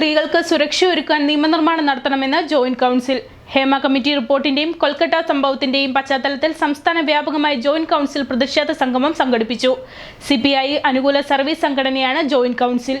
സ്ത്രീകൾക്ക് സുരക്ഷ ഒരുക്കാൻ നിയമനിർമ്മാണം നടത്തണമെന്ന് ജോയിന്റ് കൗൺസിൽ. ഹേമ കമ്മിറ്റി റിപ്പോർട്ടിന്റെയും കൊൽക്കത്ത സംഭവത്തിന്റെയും പശ്ചാത്തലത്തിൽ സംസ്ഥാന വ്യാപകമായി ജോയിന്റ് കൗൺസിൽ പ്രതിഷേധ സംഗമം സംഘടിപ്പിച്ചു. സി അനുകൂല സർവീസ് സംഘടനയാണ് ജോയിന്റ് കൗൺസിൽ.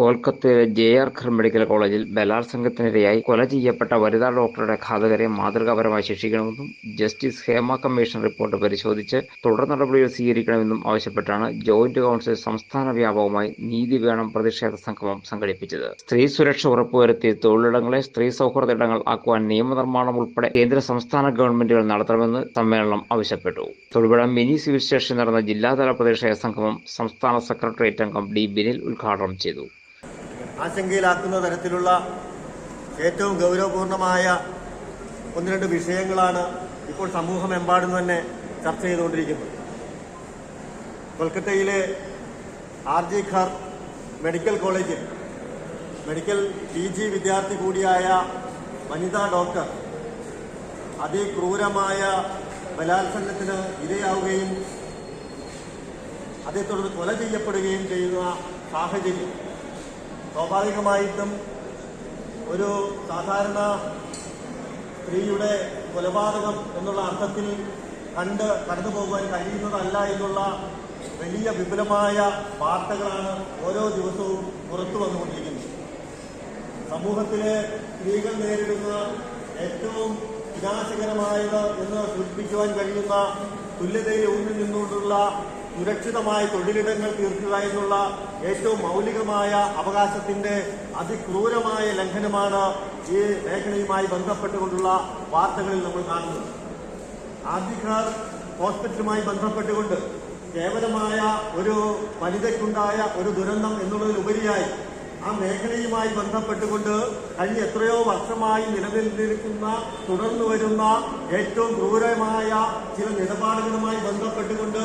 കൊൽക്കത്തയിലെ ജെ ആർ ഖർ മെഡിക്കൽ കോളേജിൽ ബലാത്സംഗത്തിനിരയായി കൊല ചെയ്യപ്പെട്ട വനിതാ ഡോക്ടറുടെ ഘാതകരെ മാതൃകാപരമായി ശിക്ഷിക്കണമെന്നും ജസ്റ്റിസ് ഹേമ കമ്മീഷൻ റിപ്പോർട്ട് പരിശോധിച്ച് തുടർ നടപടികൾ സ്വീകരിക്കണമെന്നും ആവശ്യപ്പെട്ടാണ് ജോയിന്റ് കൗൺസിൽ സംസ്ഥാന വ്യാപകമായി നീതി വേണം പ്രതിഷേധ സംഗമം സംഘടിപ്പിച്ചത്. സ്ത്രീ സുരക്ഷ ഉറപ്പുവരുത്തി തൊഴിലിടങ്ങളെ സ്ത്രീ സൗഹൃദ ഇടങ്ങൾ ആക്കുവാൻ നിയമനിർമ്മാണം ഉൾപ്പെടെ കേന്ദ്ര സംസ്ഥാന ഗവൺമെന്റുകൾ നടത്തണമെന്ന് സമ്മേളനം ആവശ്യപ്പെട്ടു. തൊടുപുഴ മിനി സിവിൽ സ്റ്റേഷൻ നടന്ന ജില്ലാതല പ്രതിഷേധ സംഗമം സംസ്ഥാന സെക്രട്ടേറിയറ്റ് അംഗം ഡി ബിനിൽ ഉദ്ഘാടനം ചെയ്തു. ആശങ്കയിലാക്കുന്ന തരത്തിലുള്ള ഏറ്റവും ഗൗരവപൂർണമായ ഒന്ന് രണ്ട് വിഷയങ്ങളാണ് ഇപ്പോൾ സമൂഹമെമ്പാടും തന്നെ ചർച്ച ചെയ്തുകൊണ്ടിരിക്കുന്നത്. കൊൽക്കത്തയിലെ ആർ ജി ഖർ മെഡിക്കൽ കോളേജിൽ മെഡിക്കൽ പി ജി വിദ്യാർത്ഥി കൂടിയായ വനിതാ ഡോക്ടർ അതിക്രൂരമായ ബലാത്സംഗത്തിന് ഇരയാവുകയും അതേ തുടർന്ന് കൊല ചെയ്യപ്പെടുകയും ചെയ്യുന്ന സാഹചര്യം സ്വാഭാവികമായിട്ടും ഒരു സാധാരണ സ്ത്രീയുടെ കൊലപാതകം എന്നുള്ള അർത്ഥത്തിൽ കണ്ട് കടന്നു പോകുവാൻ കഴിയുന്നതല്ല എന്നുള്ള വലിയ വിപുലമായ വാർത്തകളാണ് ഓരോ ദിവസവും പുറത്തു വന്നുകൊണ്ടിരിക്കുന്നത്. സമൂഹത്തിലെ സ്ത്രീകൾ നേരിടുന്ന ഏറ്റവും വിനാശകരമായത് എന്ന് സൂചിപ്പിക്കുവാൻ കഴിയുന്ന തുല്യതയിൽ ഊന്നി നിന്നുകൊണ്ടുള്ള സുരക്ഷിതമായ തൊഴിലിടങ്ങൾ തീർക്കുക എന്നുള്ള ഏറ്റവും മൗലികമായ അവകാശത്തിന്റെ അതിക്രൂരമായ ലംഘനമാണ് ഈ മേഖലയുമായി ബന്ധപ്പെട്ടുകൊണ്ടുള്ള വാർത്തകളിൽ നമ്മൾ കാണുന്നത്. ആദ്യക്കാർ ഹോസ്പിറ്റലുമായി ബന്ധപ്പെട്ടുകൊണ്ട് കേവലമായ ഒരു വനിതയ്ക്കുണ്ടായ ഒരു ദുരന്തം എന്നുള്ളതിലുപരിയായി ആ മേഖലയുമായി ബന്ധപ്പെട്ടുകൊണ്ട് കഴിഞ്ഞ എത്രയോ വർഷമായി നിലനിൽക്കുന്ന തുടർന്നു വരുന്ന ഏറ്റവും ക്രൂരമായ ചില നിലപാടുകളുമായി ബന്ധപ്പെട്ടുകൊണ്ട്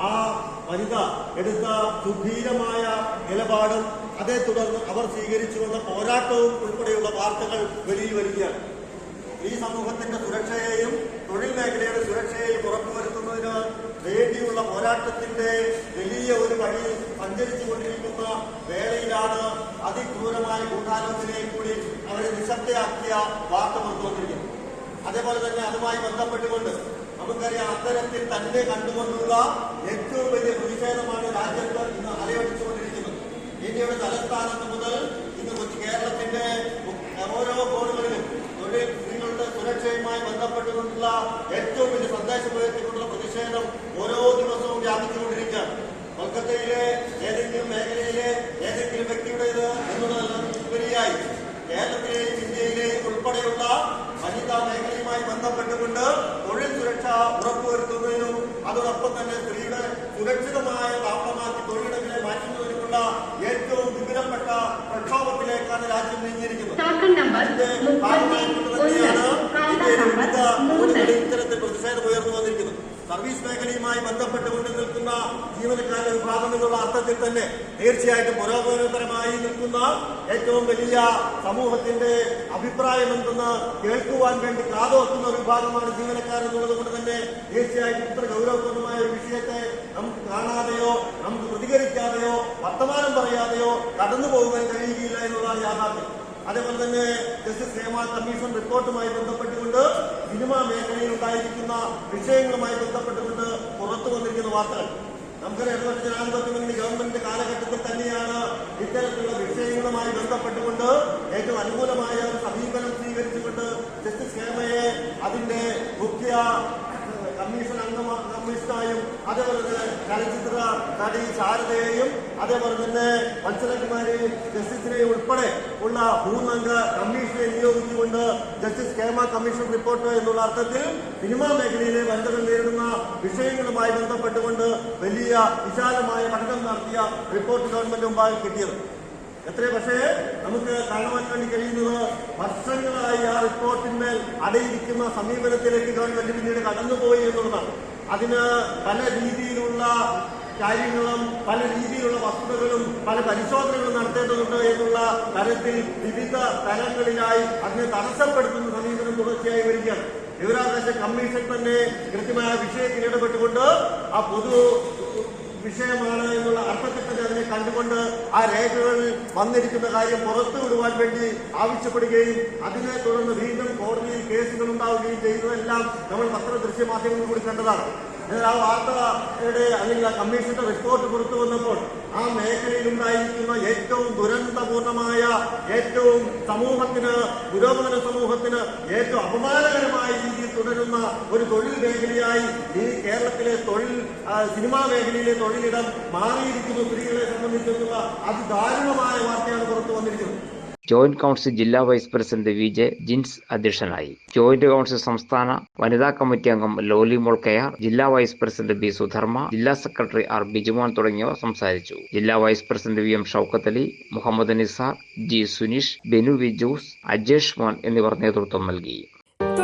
ആ വനിത എടുത്ത സുധീരമായ നിലപാടും അതേ തുടർന്ന് അവർ സ്വീകരിച്ചു വന്ന പോരാട്ടവും ഉൾപ്പെടെയുള്ള വാർത്തകൾ വെളിയിൽ വരികയാണ് ഈ സമൂഹത്തിന്റെ സുരക്ഷയെയും തൊഴിൽ മേഖലയുടെ സുരക്ഷയെയും ഉറപ്പുവരുത്തുന്നതിന് വേണ്ടിയുള്ള പോരാട്ടത്തിന്റെ വലിയ ഒരു വഴിയിൽ സഞ്ചരിച്ചു കൊണ്ടിരിക്കുന്ന വേളയിലാണ് അതിക്രൂരമായ ഗൂഢാലോചനയെ കൂടി അവരെ നിശബ്ദയാക്കിയ വാർത്ത പുറത്തുവന്നിരിക്കുന്നത്. അതേപോലെ തന്നെ അതുമായി ബന്ധപ്പെട്ടുകൊണ്ട് നമുക്കറിയാം അത്തരത്തിൽ തന്നെ കണ്ടുകൊണ്ടുള്ള ഏറ്റവും വലിയ പ്രതിഷേധമാണ് രാജ്യത്ത് ഇന്ന് അലയടിച്ചുകൊണ്ടിരിക്കുന്നത് ഇന്ത്യയുടെ തലസ്ഥാനത്ത് മുതൽ ഇന്ന് കൊച്ചു കേരളത്തിന്റെ ഓരോ കോണുകളിലും തൊഴിൽ സ്ത്രീകളുടെ സുരക്ഷയുമായി ബന്ധപ്പെട്ടുകൊണ്ടുള്ള ഏറ്റവും വലിയ സന്ദേശം ഉയർത്തിക്കൊണ്ടുള്ള പ്രതിഷേധം ഓരോ ദിവസവും വ്യാപിച്ചുകൊണ്ടിരിക്കുകയാണ് കൊൽക്കത്തയിലെ ഏതെങ്കിലും മേഖലയിലെ ഏതെങ്കിലും വ്യക്തിയുടേത് എന്നുള്ളതല്ല ഉപരിയായി കേരളത്തിലെയും ഇന്ത്യയിലെയും ഉൾപ്പെടെയുള്ള വനിതാ മേഖലയുമായി ബന്ധപ്പെട്ടുകൊണ്ട് തൊഴിൽ സുരക്ഷ ഉറപ്പുവരുത്തുന്നതിനും അതോടൊപ്പം തന്നെ സ്ത്രീയുടെ സുരക്ഷിതമായ താവളമാക്കി തൊഴിലിടങ്ങളെ മാറ്റുന്നതിനുമുള്ള ഏറ്റവും വിപുലപ്പെട്ട പ്രക്ഷോഭത്തിലേക്കാണ് രാജ്യം നീങ്ങിയിരിക്കുന്നത് ടോക്കൺ നമ്പർ അതിന്റെ മുപ്പത്തി ഭാഗമായിക്കൊണ്ട് ഒന്ന് തന്നെയാണ് കൗണ്ടർ ഇന്ത്യയിലെ നമ്പർ വിവിധ മൂന്ന് കോണുകളിൽ ഇത്തരത്തിൽ പ്രതിഷേധം ഉയർന്നു വന്നിരിക്കുന്നത് സർവീസ് മേഖലയുമായി ബന്ധപ്പെട്ടുകൊണ്ട് നിൽക്കുന്ന ജീവനക്കാരുടെ വിഭാഗം എന്നുള്ള അർത്ഥത്തിൽ തന്നെ തീർച്ചയായിട്ടും പുരോഗമനപരമായി നിൽക്കുന്ന ഏറ്റവും വലിയ സമൂഹത്തിന്റെ അഭിപ്രായം എന്തെന്ന് കേൾക്കുവാൻ വേണ്ടി കാതോർക്കുന്ന വിഭാഗമാണ് ജീവനക്കാർ എന്നുള്ളത് കൊണ്ട് തന്നെ തീർച്ചയായിട്ടും ഇത്ര ഗൗരവപൂർണമായ ഒരു വിഷയത്തെ നമുക്ക് കാണാതെയോ നമുക്ക് പ്രതികരിക്കാതെയോ വർത്തമാനം പറയാതെയോ കടന്നു പോകുവാൻ കഴിയുകയില്ല എന്നുള്ളതാണ് യാഥാർത്ഥ്യം. അതേപോലെ തന്നെ ജസ്റ്റിസ് ഹേമ കമ്മീഷൻ റിപ്പോർട്ടുമായി ബന്ധപ്പെട്ടുകൊണ്ട് സിനിമാ മേഖലയിൽ ഉണ്ടായിരിക്കുന്ന വിഷയങ്ങളുമായി ബന്ധപ്പെട്ടുകൊണ്ട് പുറത്തു വന്നിരിക്കുന്ന വാർത്തകൾ. നമുക്കറിയാം ഇടതുപക്ഷ ജനാധിപത്യ മുന്നണി ഗവൺമെന്റ് കാലഘട്ടത്തിൽ തന്നെയാണ് ഇത്തരത്തിലുള്ള വിഷയങ്ങളുമായി ബന്ധപ്പെട്ടുകൊണ്ട് ഏറ്റവും അനുകൂലമായ ഒരു സമീപനം സ്വീകരിച്ചുകൊണ്ട് ജസ്റ്റിസ് ഹേമയെ അതിന്റെ മുഖ്യ കമ്മീഷൻ അംഗം കമ്മീഷനായും അതേപോലെ തന്നെ ചലച്ചിത്ര നടി ശാരദയെയും അതേപോലെ തന്നെ മത്സരകുമാരെയും ജസ്റ്റിസിനെയും ഉൾപ്പെടെ ഉള്ള മൂന്നംഗ നിയോഗിച്ചുകൊണ്ട് ജസ്റ്റിസ് കേമ കമ്മീഷൻ റിപ്പോർട്ട് എന്നുള്ള അർത്ഥത്തിൽ സിനിമാ മേഖലയിലെ വനിതകൾ നേരിടുന്ന വിഷയങ്ങളുമായി ബന്ധപ്പെട്ടുകൊണ്ട് വലിയ വിശാലമായ പഠനം നടത്തിയ റിപ്പോർട്ട് ഗവൺമെന്റ് മുമ്പാകെ കിട്ടിയത്. എത്ര പക്ഷേ നമുക്ക് കാണുവാൻ വേണ്ടി കഴിയുന്നത് വർഷങ്ങളായി ആ റിപ്പോർട്ടിന്മേൽ അടയിരിക്കുന്ന സമീപനത്തിലേക്ക് ഗവൺമെന്റ് പിന്നീട് കടന്നുപോയി എന്നുള്ളതാണ്. അതിന് പല രീതിയിലുള്ള കാര്യങ്ങളും പല രീതിയിലുള്ള വസ്തുതകളും പല പരിശോധനകളും നടത്തേണ്ടതുണ്ട് എന്നുള്ള തരത്തിൽ വിവിധ തലങ്ങളിലായി അതിനെ തടസ്സപ്പെടുത്തുന്ന സമീപനം തുടർച്ചയായി വരികയാണ്. വിവരാവകാശ കമ്മീഷൻ തന്നെ കൃത്യമായ വിഷയത്തിൽ ഇടപെട്ടുകൊണ്ട് ആ പൊതു വിഷയമാണ് എന്നുള്ള അർത്ഥത്തിൽ തന്നെ അതിനെ കണ്ടുകൊണ്ട് ആ രേഖകളിൽ വന്നിരിക്കുന്ന കാര്യം പുറത്തു വിടുവാൻ വേണ്ടി ആവശ്യപ്പെടുകയും അതിനെ തുടർന്ന് വീണ്ടും കോടതിയിൽ കേസുകൾ ഉണ്ടാവുകയും ചെയ്യുന്നതെല്ലാം നമ്മൾ പത്ര ദൃശ്യമാധ്യമങ്ങളിൽ കൂടി കണ്ടതാണ്. എന്നാൽ ആ വാർത്തയുടെ അല്ലെങ്കിൽ ആ കമ്മീഷന്റെ റിപ്പോർട്ട് പുറത്തു വന്നപ്പോൾ ആ മേഖലയിലുണ്ടായിരിക്കുന്ന ഏറ്റവും ദുരന്തപൂർണമായ ഏറ്റവും സമൂഹത്തിന് പുരോഗമന സമൂഹത്തിന് ഏറ്റവും അപമാനകരമായ രീതിയിൽ തുടരുന്ന ഒരു തൊഴിൽ മേഖലയായി ഈ കേരളത്തിലെ തൊഴിൽ സിനിമാ മേഖലയിലെ തൊഴിലിടം മാറിയിരിക്കുന്നു. സ്ത്രീകളെ സംബന്ധിച്ചുള്ള അതിദാരുണമായ വാർത്തയാണ് പുറത്തു വന്നിരിക്കുന്നത്. ജോയിന്റ് കൗൺസിൽ ജില്ലാ vice president V J Jins അധ്യക്ഷനായി. ജോയിന്റ് കൗൺസിൽ സംസ്ഥാന വനിതാ കമ്മിറ്റി അംഗം ലോലി മോൾക്കയാർ ജില്ലാ വൈസ് പ്രസിഡന്റ് ബി സുധർമ്മ ജില്ലാ സെക്രട്ടറി ആർ ബിജുമോൻ തുടങ്ങിയവർ സംസാരിച്ചു. ജില്ലാ vice president V M Shoukath Ali Muhammad Nisar G Suneesh Benu V Jose Ajesh Mon എന്നിവർ നേതൃത്വം നൽകി.